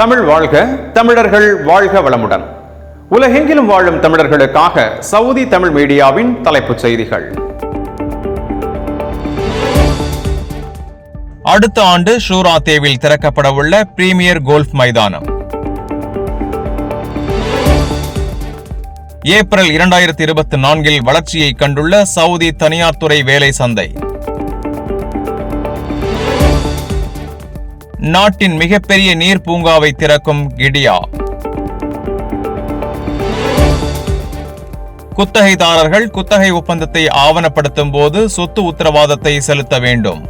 தமிழ் வாழ்க தமிழர்கள் வாழ்க வளமுடன். உலகெங்கிலும் வாழும் தமிழர்களுக்காக சவுதி தமிழ் மீடியாவின் தலைப்புச் செய்திகள். அடுத்த ஆண்டு ஷூரா தேவில் திறக்கப்படவுள்ள பிரீமியர் கோல்ஃப் மைதானம். ஏப்ரல் இரண்டாயிரத்தி இருபத்தி நான்கில் வளர்ச்சியை கண்டுள்ள சவுதி தனியார் துறை வேலை சந்தை. நாட்டின் மிகப்பெரிய நீர் பூங்காவை திறக்கும் கிடியா. குத்தகைதாரர்கள் குத்தகை ஒப்பந்தத்தை ஆவணப்படுத்தும் போது சொத்து உத்தரவாதத்தை செலுத்த வேண்டும்.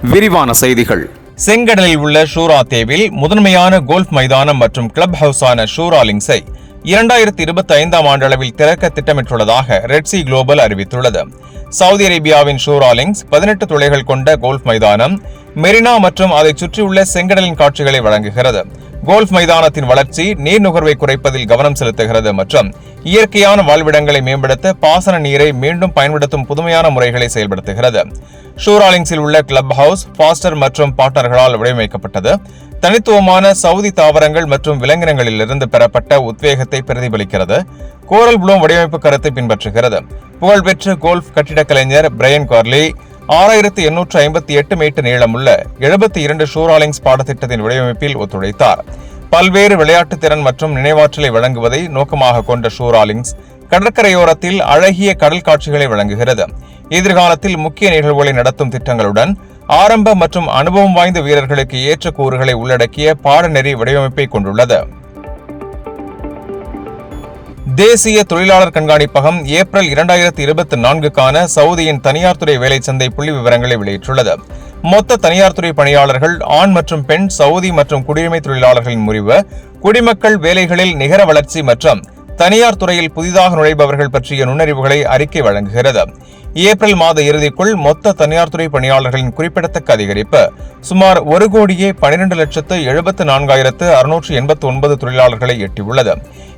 விரிவான செய்திகள். செங்கடலில் உள்ள ஷூரா தேவில் முதன்மையான கோல்ஃப் மைதானம் மற்றும் கிளப் ஹவுஸான ஷூரா லிங்ஸை இரண்டாயிரத்தி இருபத்தி ஐந்தாம் ஆண்டளவில் திறக்க திட்டமிட்டுள்ளதாக ரெட்சி குளோபல் அறிவித்துள்ளது. சவுதி அரேபியாவின் ஷூராலிங்ஸ் பதினெட்டு துளைகள் கொண்ட கோல்ஃப் மைதானம் மெரினா மற்றும் அதை சுற்றியுள்ள செங்கடலின் காட்சிகளை வழங்குகிறது. கோல்ஃப் மைதானத்தின் வளர்ச்சி நீர் நுகர்வை குறைப்பதில் கவனம் செலுத்துகிறது மற்றும் இயற்கையான வாழ்விடங்களை மேம்படுத்த பாசன நீரை மீண்டும் பயன்படுத்தும் புதுமையான முறைகளை செயல்படுத்துகிறது. ஷூராலிங்ஸில் உள்ள கிளப் ஹவுஸ் பாஸ்டர் மற்றும் பார்ட்னர்களால் வடிவமைக்கப்பட்டது. தனித்துவமான சவுதி தாவரங்கள் மற்றும் விலங்கினங்களிலிருந்து பெறப்பட்ட உத்வேகத்தை பிரதிபலிக்கிறது. கோரல் ப்ளூம் வடிவமைப்பு கருத்தை பின்பற்றுகிறது. புகழ்பெற்ற கோல்ஃப் கட்டிடக் கலைஞர் பிரையன் கார்லி ஆறாயிரத்தி எண்ணூற்று ஐம்பத்தி எட்டு மீட்டர் நீளமுள்ள எழுபத்தி இரண்டு ஷூராலிங்ஸ் பாடத்திட்டத்தின் வடிவமைப்பில் ஒத்துழைத்தார். பல்வேறு விளையாட்டு திறன் மற்றும் நினைவாற்றலை வழங்குவதை நோக்கமாக கொண்ட ஷூராலிங்ஸ் கடற்கரையோரத்தில் அழகிய கடல் காட்சிகளை வழங்குகிறது. எதிர்காலத்தில் முக்கிய நிகழ்வுகளை நடத்தும் திட்டங்களுடன் ஆரம்ப மற்றும் அனுபவம் வாய்ந்த வீரர்களுக்கு ஏற்ற கூறுகளை உள்ளடக்கிய பாடநெறி வடிவமைப்பை கொண்டுள்ளது. தேசிய தொழிலாளர் கண்காணிப்பகம் ஏப்ரல் இரண்டாயிரத்தி இருபத்தி நான்குக்கான சவுதியின் தனியார் துறை வேலை சந்தை புள்ளி விவரங்களை வெளியிட்டுள்ளது. மொத்த தனியார் துறை பணியாளர்கள் ஆண் மற்றும் பெண் சவுதி மற்றும் குடியுரிமை தொழிலாளர்களின் முறிவு குடிமக்கள் வேலைகளில் நிகர வளர்ச்சி மற்றும் தனியார் துறையில் புதிதாக நுழைபவர்கள் பற்றிய நுண்ணறிவுகளை அறிக்கை வழங்குகிறது. ஏப்ரல் மாத இறுதிக்குள் மொத்த தனியார் துறை பணியாளர்களின் குறிப்பிடத்தக்க அதிகரிப்பு சுமார் ஒரு கோடியே பனிரெண்டு லட்சத்து எழுபத்து நான்காயிரத்து அறுநூற்று எண்பத்தி ஒன்பது தொழிலாளர்களை எட்டியுள்ளது.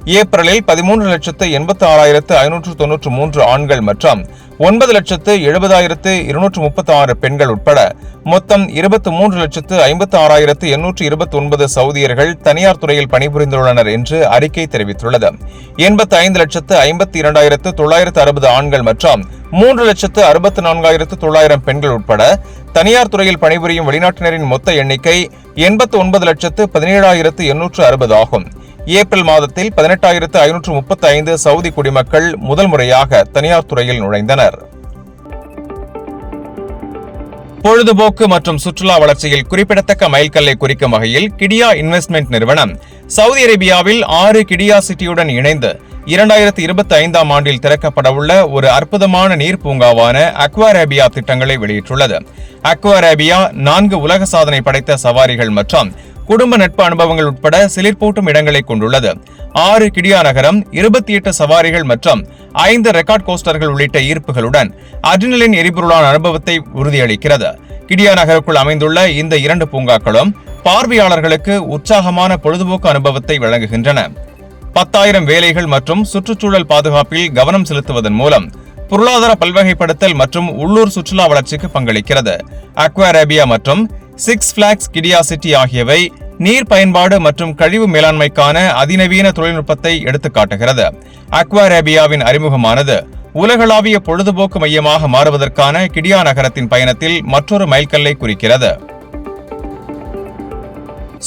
ஏப்ரலில் பதிமூன்று லட்சத்து எண்பத்தி ஆறாயிரத்து ஐநூற்று தொன்னூற்று மூன்று ஆண்கள் மற்றும் ஒன்பது லட்சத்து எழுபதாயிரத்து இருநூற்று முப்பத்தி ஆறு பெண்கள் உட்பட மொத்தம் இருபத்தி மூன்று லட்சத்து ஐம்பத்தி ஆறாயிரத்து எண்ணூற்று இருபத்தி ஒன்பது சவுதியர்கள் தனியார் துறையில் பணிபுரிந்துள்ளனர் என்று அறிக்கை தெரிவித்துள்ளது. எண்பத்தி ஐந்து லட்சத்து ஐம்பத்தி இரண்டாயிரத்து தொள்ளாயிரத்து அறுபது ஆண்கள் மற்றும் மூன்று லட்சத்து அறுபத்தி நான்காயிரத்து தொள்ளாயிரம் பெண்கள் உட்பட தனியார் துறையில் பணிபுரியும் வெளிநாட்டினரின் மொத்த எண்ணிக்கை எண்பத்தி ஒன்பது லட்சத்து பதினேழாயிரத்து எண்ணூற்று அறுபது ஆகும். ஏப்ரல் மாதத்தில் பதினெட்டாயிரத்து ஐநூற்று முப்பத்தி ஐந்து சவுதி குடிமக்கள் முதல் முறையாக தனியார் துறையில் நுழைந்தனர். பொழுதுபோக்கு மற்றும் சுற்றுலா வளர்ச்சியில் குறிப்பிடத்தக்க மைல்கல்லை குறிக்கும் வகையில் கிடியா இன்வெஸ்ட்மெண்ட் நிறுவனம் சவுதி அரேபியாவில் ஆறு கிடியா சிட்டியுடன் இணைந்து இரண்டாயிரத்தி இருபத்தி ஐந்தாம் ஆண்டில் திறக்கப்படவுள்ள ஒரு அற்புதமான நீர் பூங்காவான அக்வாரேபியா திட்டங்களை வெளியிட்டுள்ளது. அக்வாரேபியா நான்கு உலக சாதனை படைத்த சவாரிகள் மற்றும் குடும்ப நட்பு அனுபவங்கள் உட்பட சிலிர்ப்பூட்டும் இடங்களை கொண்டுள்ளது. ஆறு கிடியா நகரம் இருபத்தி எட்டு சவாரிகள் மற்றும் ஐந்து ரெக்கார்ட் கோஸ்டர்கள் உள்ளிட்ட ஈர்ப்புகளுடன் அட்ரினலின் எரிபொருளான அனுபவத்தை உறுதியளிக்கிறது. கிடியா நகருக்குள் அமைந்துள்ள இந்த இரண்டு பூங்காக்களும் பார்வையாளர்களுக்கு உற்சாகமான பொழுதுபோக்கு அனுபவத்தை வழங்குகின்றன. பத்தாயிரம் வேலைகள் மற்றும் சுற்றுச்சூழல் பாதுகாப்பில் கவனம் செலுத்துவதன் மூலம் பொருளாதார பல்வகைப்படுத்தல் மற்றும் உள்ளூர் சுற்றுலா வளர்ச்சிக்கு பங்களிக்கிறது. அக்வாரேபியா மற்றும் சிக்ஸ் பிளாக்ஸ் கிடியா சிட்டி ஆகியவை நீர் பயன்பாடு மற்றும் கழிவு மேலாண்மைக்கான அதிநவீன தொழில்நுட்பத்தை எடுத்துக்காட்டுகிறது. அக்வாரேபியாவின் அறிமுகமானது உலகளாவிய பொழுதுபோக்கு மையமாக மாறுவதற்கான கிடியா நகரத்தின் பயணத்தில் மற்றொரு மைல்கல்லை குறிக்கிறது.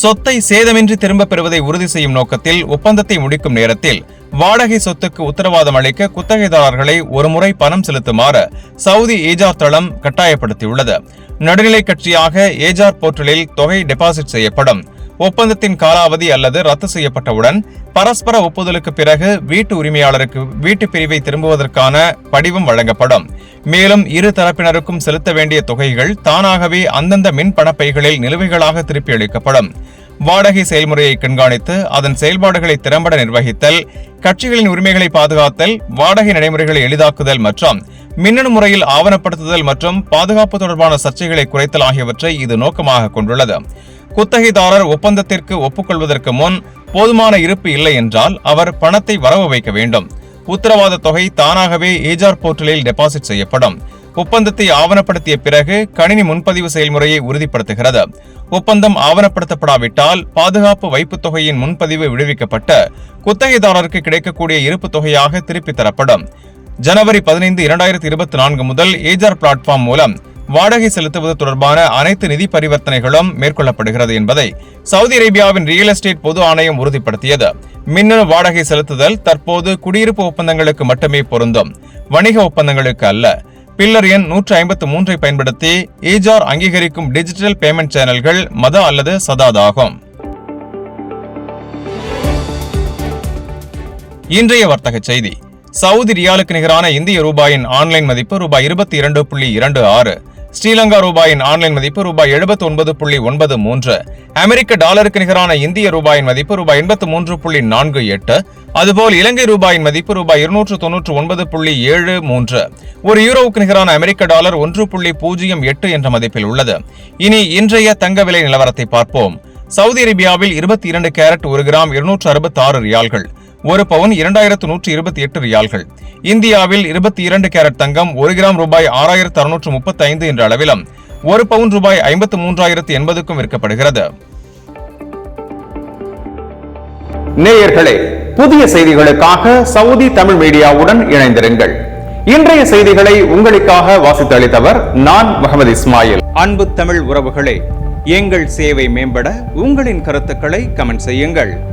சொத்தை சேதமின்றி திரும்பப் பெறுவதை உறுதி செய்யும் நோக்கத்தில் ஒப்பந்தத்தை முடிக்கும் நேரத்தில் வாடகை சொத்துக்கு உத்தரவாதம் அளிக்க குத்தகைதாரர்களை ஒருமுறை பணம் செலுத்துமாறு சவுதி ஏஜார் தளம் கட்டாயப்படுத்தியுள்ளது. நடுநிலை கட்சியாக ஏஜார் போர்ட்டலில் தொகை டெபாசிட் செய்யப்படும். ஒப்பந்தத்தின் காலாவதி அல்லது ரத்து செய்யப்பட்டவுடன் பரஸ்பர ஒப்புதலுக்கு பிறகு வீட்டு உரிமையாளருக்கு வீட்டு பிரிவை திரும்புவதற்கான படிவம் வழங்கப்படும். மேலும் இரு தரப்பினருக்கும் செலுத்த வேண்டிய தொகைகள் தானாகவே அந்தந்த மின் பணப்பைகளில் நிலுவைகளாக திருப்பி அளிக்கப்படும். வாடகை செயல்முறையை கண்காணித்து அதன் செயல்பாடுகளை திறம்பட நிர்வகித்தல் கட்சிகளின் உரிமைகளை பாதுகாத்தல் வாடகை நடைமுறைகளை எளிதாக்குதல் மற்றும் மின்னணு முறையில் ஆவணப்படுத்துதல் மற்றும் பாதுகாப்பு தொடர்பான சர்ச்சைகளை குறைத்தல் ஆகியவற்றை இது நோக்கமாக கொண்டுள்ளது. குத்தகைதாரர் ஒப்பந்தத்திற்கு ஒப்புக்கொள்வதற்கு முன் போதுமான இருப்பு இல்லை என்றால் அவர் பணத்தை வரவு வைக்க வேண்டும். உத்தரவாத தொகை தானாகவே ஏஜார் போர்ட்டலில் டெபாசிட் செய்யப்படும். ஒப்பந்தத்தை ஆவணப்படுத்திய பிறகு கணினி முன்பதிவு செயல்முறையை உறுதிப்படுத்துகிறது. ஒப்பந்தம் ஆவணப்படுத்தப்படாவிட்டால் பாதுகாப்பு வைப்புத் தொகையின் முன்பதிவு விடுவிக்கப்பட்டு குத்தகைதாரருக்கு கிடைக்கக்கூடிய இருப்பு தொகையாக திருப்பித் தரப்படும். ஜனவரி பதினைந்து இரண்டாயிரத்தி இருபத்தி நான்கு முதல் ஏஜார் பிளாட்ஃபார்ம் மூலம் வாடகை செலுத்துவது தொடர்பான அனைத்து நிதி பரிவர்த்தனைகளும் மேற்கொள்ளப்படுகிறது என்பதை சவுதி அரேபியாவின் ரியல் எஸ்டேட் பொது ஆணையம் உறுதிப்படுத்தியது. மின்னணு வாடகை செலுத்துதல் தற்போது குடியிருப்பு ஒப்பந்தங்களுக்கு மட்டுமே பொருந்தும். வணிக ஒப்பந்தங்களுக்கு அல்ல. பில்லர் எண் நூற்று ஐம்பத்து மூன்றை பயன்படுத்தி ஈஜார் அங்கீகரிக்கும் டிஜிட்டல் பேமெண்ட் சேனல்கள் மத அல்லது சதாதாகும் இன்றைய வர்த்தக செய்தி. சவுதி ரியாலுக்கு நிகரான இந்திய ரூபாயின் ஆன்லைன் மதிப்பு ரூபாய் இருபத்தி இரண்டு புள்ளி இரண்டு ஆறு ஸ்ரீலங்கா ரூபாயின் ஆன்லைன் மதிப்பு ரூபாய் எழுபத்தி ஒன்பது புள்ளி ஒன்பது மூன்று அமெரிக்க டாலருக்கு நிகரான இந்திய ரூபாயின் மதிப்பு ரூபாய் எண்பத்து மூன்று புள்ளி நான்கு எட்டு அதுபோல் இலங்கை ரூபாயின் மதிப்பு ரூபாய் இருநூற்று தொன்னூற்று ஒன்பது புள்ளி ஏழு மூன்று. ஒரு யூரோவுக்கு நிகரான அமெரிக்க டாலர் ஒன்று புள்ளி பூஜ்ஜியம் எட்டு என்ற மதிப்பில் உள்ளது. இனி இன்றைய தங்க விலை நிலவரத்தை பார்ப்போம். சவுதி அரேபியாவில் இருபத்தி இரண்டு கேரட் ஒரு கிராம் இருநூற்று அறுபத்தி ஆறு ரியால்கள். ஒரு பவுன் இரண்டாயிரத்து நூற்று இருபத்தி எட்டு ரியால்கள். இந்தியாவில் இருபத்தி இரண்டு கேரட் தங்கம் ஒரு கிராம் ரூபாய் ஆறாயிரத்து அறுநூற்று முப்பத்தி ஐந்து என்ற அளவிலும் ஒரு பவுன் ரூபாய் ஐம்பத்து மூன்றாயிரத்து எண்பதுக்கும் விற்கப்படுகிறது. நேயர்களே புதிய செய்திகளுக்காக சவுதி தமிழ் மீடியாவுடன் இணைந்திருங்கள். இன்றைய செய்திகளை உங்களுக்காக வாசித்தளித்தவர் நான் முகமது இஸ்மாயில். அன்பு தமிழ் உறவுகளே எங்கள் சேவை மேம்பட உங்களின் கருத்துக்களை கமெண்ட் செய்யுங்கள்.